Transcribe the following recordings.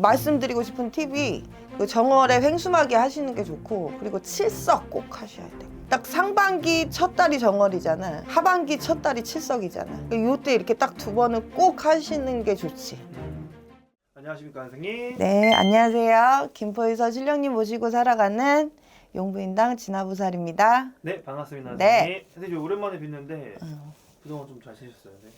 말씀드리고 싶은 팁이 그 정월에 횡수막이 하시는 게 좋고 그리고 칠석 꼭 하셔야 돼. 딱 상반기 첫 달이 정월이잖아. 하반기 첫 달이 칠석이잖아. 요때 이렇게 딱 두 번은 꼭 하시는 게 좋지. 안녕하십니까 선생님. 네, 안녕하세요. 김포에서 신령님 모시고 살아가는 용부인당 진화부살입니다. 네 반갑습니다 네. 선생님. 선생님 오랜만에 뵙는데 어. 그동안 좀 잘 지내셨어요? 네.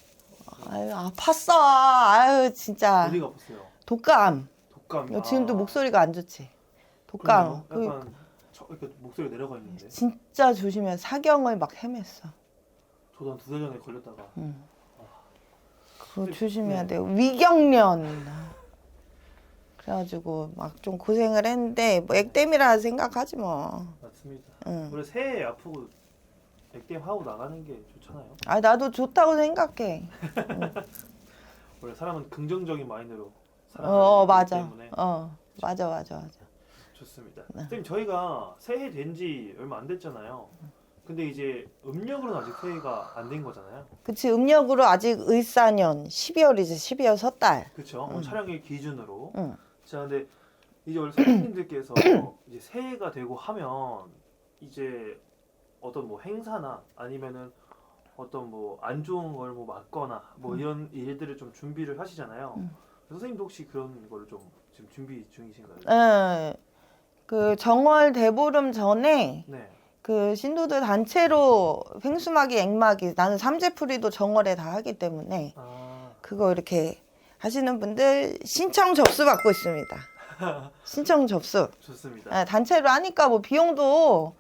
아유, 아팠어. 아유, 진짜. 어디가 아팠어요? 독감. 독감. 어, 지금도 목소리가 안 좋지. 독감. 그러네요. 그 약간 저, 이렇게 목소리 내려가 있는데 진짜 조심해. 사경을 막 헤맸어. 저도 한두달 전에 걸렸다가 응. 그거 네. 조심해야 네. 돼요. 위경련. 그래가지고 막 좀 고생을 했는데 뭐 액땜이라 생각하지 뭐. 맞습니다. 응. 원래 새해 아프고 액땜 하고 나가는 게 좋잖아요. 아 나도 좋다고 생각해. 원래 사람은 긍정적인 마인드로 어, 어 맞아. 때문에 어 맞아 맞아 맞아. 좋습니다. 네. 선생님 저희가 새해 된 지 얼마 안 됐잖아요. 근데 이제 음력으로는 아직 새해가 안 된 거잖아요. 그치 음력으로 아직 을사년 12월이지 12월 섣달. 그렇죠. 응. 오늘 촬영일 기준으로. 응. 자, 근데 이제 원래 선생님들께서 이제 새해가 되고 하면 이제 어떤 뭐 행사나 아니면은 어떤 뭐 안 좋은 걸 뭐 맞거나 뭐 음. 이런 일들을 좀 준비를 하시잖아요. 음. 선생님도 혹시 그런 거를 좀 지금 준비 중이신가요? 예. 그 정월 대보름 전에 네. 그 신도들 단체로 횡수막이 액막이 나는 삼재풀이도 정월에 다 하기 때문에 아, 그거 이렇게 하시는 분들 신청 접수 받고 있습니다. 신청 접수. 좋습니다. 예, 단체로 하니까 뭐 비용도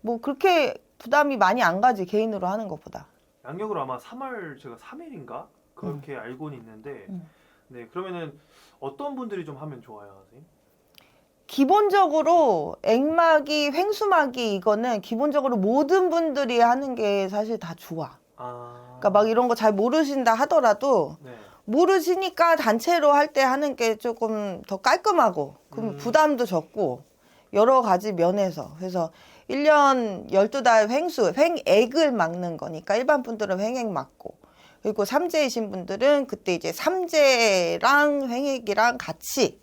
뭐 그렇게 부담이 많이 안 가지 개인으로 하는 것보다. 양력으로 아마 3월 제가 3일인가 그렇게 알고는 있는데 음. 네 그러면은 어떤 분들이 좀 하면 좋아요, 선생님? 기본적으로 액막이 횡수막이 이거는 기본적으로 모든 분들이 하는 게 사실 다 좋아. 아, 그러니까 막 이런 거 잘 모르신다 하더라도 네. 모르시니까 단체로 할 때 하는 게 조금 더 깔끔하고 그럼 음. 부담도 적고 여러 가지 면에서 그래서 1년 12달 횡수, 횡액을 막는 거니까 일반 분들은 횡액 막고 그리고 삼재이신 분들은 그때 이제 삼재랑 횡액이랑 같이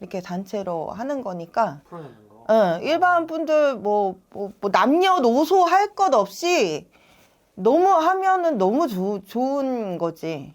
이렇게 단체로 하는 거니까 풀어내는 거. 어, 일반 분들 뭐, 뭐, 뭐 남녀노소 할 것 없이 너무 하면은 너무 조, 좋은 거지.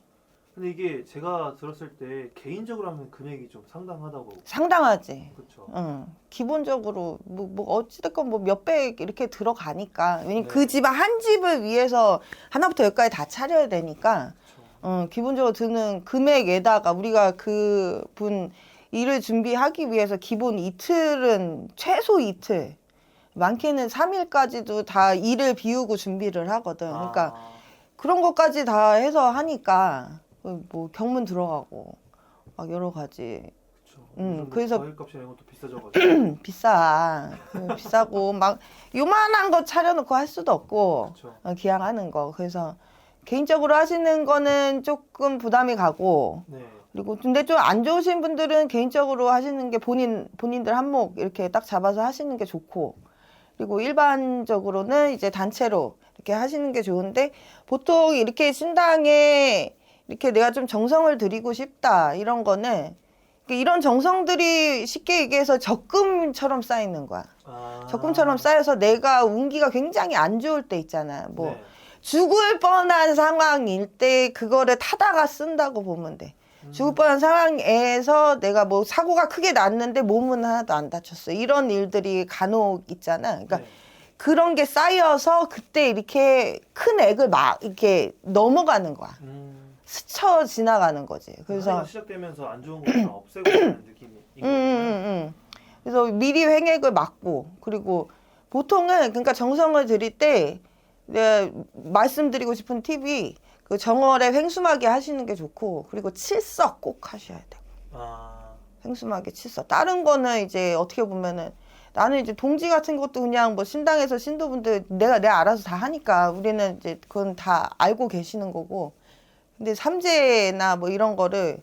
근데 이게 제가 들었을 때 개인적으로 하면 금액이 좀 상당하다고 상당하지. 그렇죠. 응. 기본적으로 뭐, 뭐 어찌됐건 뭐 몇백 이렇게 들어가니까 왜냐면 네. 그 집 한 집을 위해서 하나부터 열까지 다 차려야 되니까 그렇죠. 어, 기본적으로 드는 금액에다가 우리가 그분 일을 준비하기 위해서 기본 이틀은 최소 이틀 많게는 3일까지도 다 일을 비우고 준비를 하거든. 그러니까 아, 그런 것까지 다 해서 하니까 뭐 경문 들어가고 막 여러 가지. 음, 그래서- 과일값이나 이런 것도 비싸져가지고 비싸 그 비싸고 막 요만한 거 차려놓고 할 수도 없고 그렇죠. 어, 기양하는 거 그래서 개인적으로 하시는 거는 조금 부담이 가고 네. 그리고 근데 좀 안 좋으신 분들은 개인적으로 하시는 게 본인 본인들 한몫 이렇게 딱 잡아서 하시는 게 좋고 그리고 일반적으로는 이제 단체로 이렇게 하시는 게 좋은데 보통 이렇게 신당에 이렇게 내가 좀 정성을 들이고 싶다 이런 거는 이런 정성들이 쉽게 얘기해서 적금처럼 쌓이는 거야. 아, 적금처럼 쌓여서 내가 운기가 굉장히 안 좋을 때 있잖아. 뭐 네. 죽을 뻔한 상황일 때 그거를 타다가 쓴다고 보면 돼. 음, 죽을 뻔한 상황에서 내가 뭐 사고가 크게 났는데 몸은 하나도 안 다쳤어. 이런 일들이 간혹 있잖아. 그러니까 네. 그런 게 쌓여서 그때 이렇게 큰 액을 막 이렇게 넘어가는 거야. 음, 스쳐 지나가는 거지. 그래서 그래서 시작되면서 안 좋은 것을 없애고 가는 느낌인 음, 거예요. 음, 음. 그래서 미리 횡액을 막고 그리고 보통은 그러니까 정성을 들일 때 내가 말씀드리고 싶은 팁이 그 정월에 횡수막이 하시는 게 좋고 그리고 칠석 꼭 하셔야 돼. 아, 횡수막에 칠석. 다른 거는 이제 어떻게 보면은 나는 이제 동지 같은 것도 그냥 뭐 신당에서 신도분들 내가 내가 알아서 다 하니까 우리는 이제 그건 다 알고 계시는 거고. 근데 삼재나 뭐 이런 거를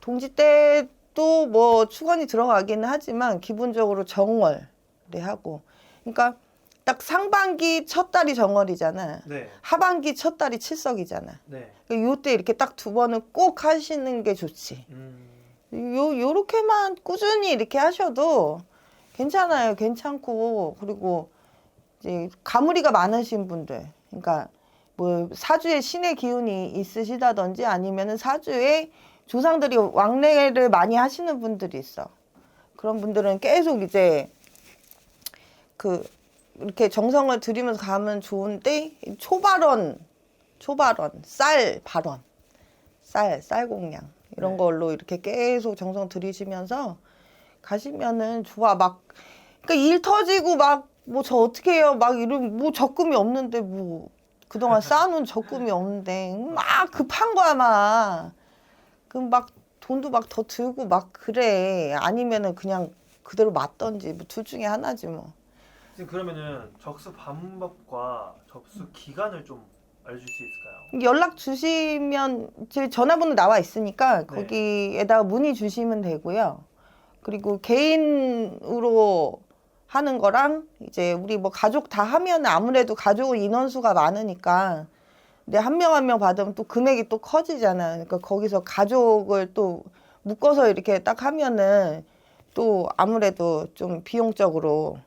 동지 때도 뭐 축원이 들어가기는 하지만 기본적으로 정월에 하고. 그러니까 딱 상반기 첫 달이 정월이잖아. 네, 하반기 첫 달이 칠석이잖아. 네. 요때 이렇게 딱 두 번은 꼭 하시는 게 좋지. 음, 요 요렇게만 꾸준히 이렇게 하셔도 괜찮아요. 괜찮고 그리고 이제 가무리가 많으신 분들, 그러니까 뭐 사주에 신의 기운이 있으시다든지 아니면은 사주에 조상들이 왕래를 많이 하시는 분들이 있어. 그런 분들은 계속 이제 그 이렇게 정성을 들이면서 가면 좋은데 초발언, 초발언, 쌀 발언, 쌀, 쌀 공량 이런 네. 걸로 이렇게 계속 정성 들이시면서 가시면은 좋아 막 그러니까 일 터지고 막 뭐 저 어떻게 해요 막 이런 뭐 적금이 없는데 뭐 그동안 쌓아놓은 적금이 없는데 막 급한 거야 막 그럼 막 돈도 막 더 들고 막 그래 아니면은 그냥 그대로 맞던지 뭐 둘 중에 하나지 뭐 선생님 그러면은 접수 방법과 접수 기간을 좀 알려줄 수 있을까요? 연락 주시면 제 전화번호 나와 있으니까 네. 거기에다가 문의 주시면 되고요. 그리고 개인으로 하는 거랑 이제 우리 뭐 가족 다 하면 아무래도 가족 인원수가 많으니까 근데 한명 한 명 받으면 또 금액이 또 커지잖아. 그러니까 거기서 가족을 또 묶어서 이렇게 딱 하면은 또 아무래도 좀 비용적으로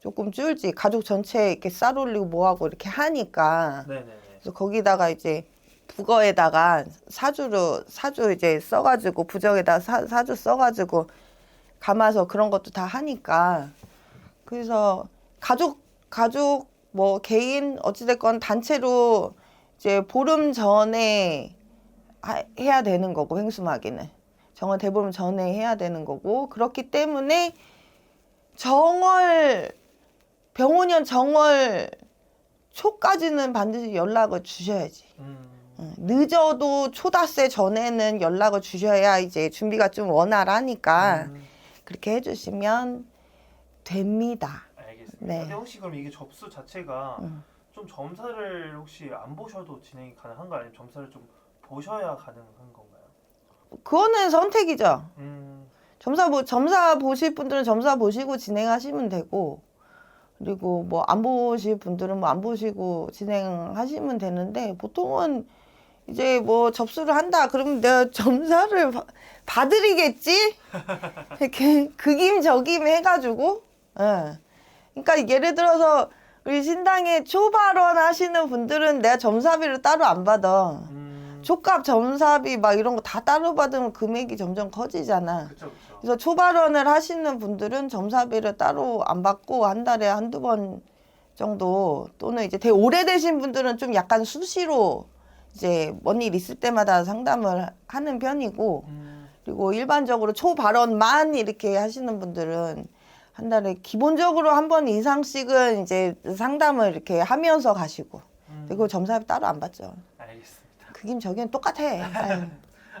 조금 줄지. 가족 전체 이렇게 쌀 올리고 뭐하고 이렇게 하니까. 네네네. 그래서 거기다가 이제 북어에다가 사주로 사주 이제 써가지고 부적에다 사, 사주 써가지고 감아서 그런 것도 다 하니까 그래서 가족 가족 뭐 개인 어찌됐건 단체로 이제 보름 전에 하- 해야 되는 거고 횡수마기는. 정월 대보름 전에 해야 되는 거고. 그렇기 때문에 정월 병원년 정월 초까지는 반드시 연락을 주셔야지. 음, 응, 늦어도 초다세 전에는 연락을 주셔야 이제 준비가 좀 원활하니까 음, 그렇게 해주시면 됩니다. 알겠습니다. 네. 근데 혹시 그럼 이게 접수 자체가 음. 좀 점사를 혹시 안 보셔도 진행이 가능한가 아니면 점사를 좀 보셔야 가능한 건가요? 그거는 선택이죠. 음, 점사 보 점사 보실 분들은 점사 보시고 진행하시면 되고 그리고 뭐 안 보실 분들은 뭐 안 보시고 진행하시면 되는데 보통은 이제 뭐 접수를 한다 그러면 내가 점사를 봐- 봐드리겠지 이렇게 그김 저김 해가지고 예. 그러니까 예를 들어서 우리 신당에 초발언 하시는 분들은 내가 점사비를 따로 안 받아 음, 촉값 점사비 막 이런 거 다 따로 받으면 금액이 점점 커지잖아. 그쵸 그쵸. 그래서 초발언을 하시는 분들은 점사비를 따로 안 받고 한 달에 한두 번 정도 또는 이제 되게 오래되신 분들은 좀 약간 수시로 이제 뭔 일 있을 때마다 상담을 하는 편이고 음, 그리고 일반적으로 초발언만 이렇게 하시는 분들은 한 달에 기본적으로 한 번 이상씩은 이제 상담을 이렇게 하면서 가시고 음, 그리고 점사비 따로 안 받죠. 알겠습니다. 그긴 저긴 똑같아. 아유.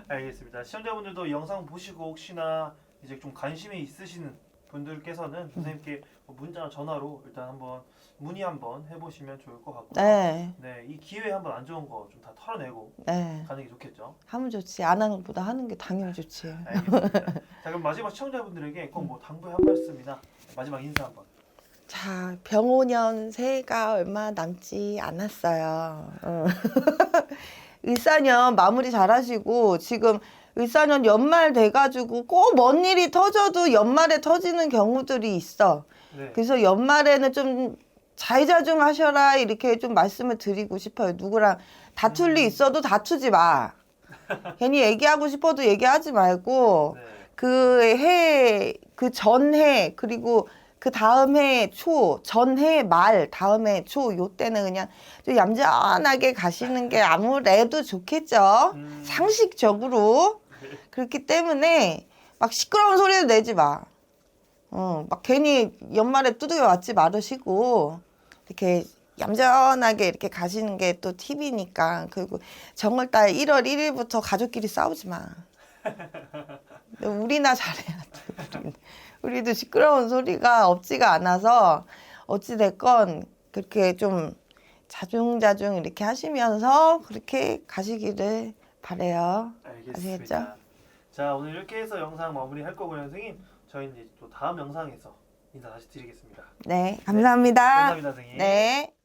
알겠습니다. 시청자분들도 영상 보시고 혹시나 이제 좀 관심이 있으신 분들께서는 선생님께 뭐 문자나 전화로 일단 한번 문의 한번 해보시면 좋을 것 같고요. 네, 네, 이 기회에 한번 안 좋은 거 좀 다 털어내고 네. 가는 게 좋겠죠. 하면 좋지. 안 하는 것보다 하는 게 당연히 좋지. 알겠습니다. 자, 그럼 마지막 시청자분들에게 꼭 뭐 당부의 한 말씀이나 마지막 인사 한번. 자, 병오년 새해가 얼마 남지 않았어요. 어. 을사년 마무리 잘 하시고, 지금 을사년 연말 돼가지고 꼭 뭔 일이 터져도 연말에 터지는 경우들이 있어. 네. 그래서 연말에는 좀 자의자 좀 하셔라 이렇게 좀 말씀을 드리고 싶어요. 누구랑 다툴 일 있어도 다투지 마. 괜히 얘기하고 싶어도 얘기하지 말고 네. 그 해, 그 전해, 그리고 그 다음 해 초, 전해 말, 다음 해 초, 요 때는 그냥 좀 얌전하게 가시는 게 아무래도 좋겠죠. 음. 상식적으로. 그렇기 때문에 막 시끄러운 소리도 내지 마. 어, 막 괜히 연말에 두들겨 맞지 말으시고, 이렇게 얌전하게 이렇게 가시는 게 또 팁이니까. 그리고 정월달 1월 1일부터 가족끼리 싸우지 마. 우리나 잘해야 돼. 우리도 시끄러운 소리가 없지가 않아서 어찌 됐건 그렇게 좀 자중자중 이렇게 하시면서 그렇게 가시기를 바래요. 알겠습니다. 아시겠죠? 자, 오늘 이렇게 해서 영상 마무리할 거고요, 선생님. 저희는 이제 또 다음 영상에서 인사 다시 드리겠습니다. 네, 감사합니다. 감사합니다, 선생님. 네.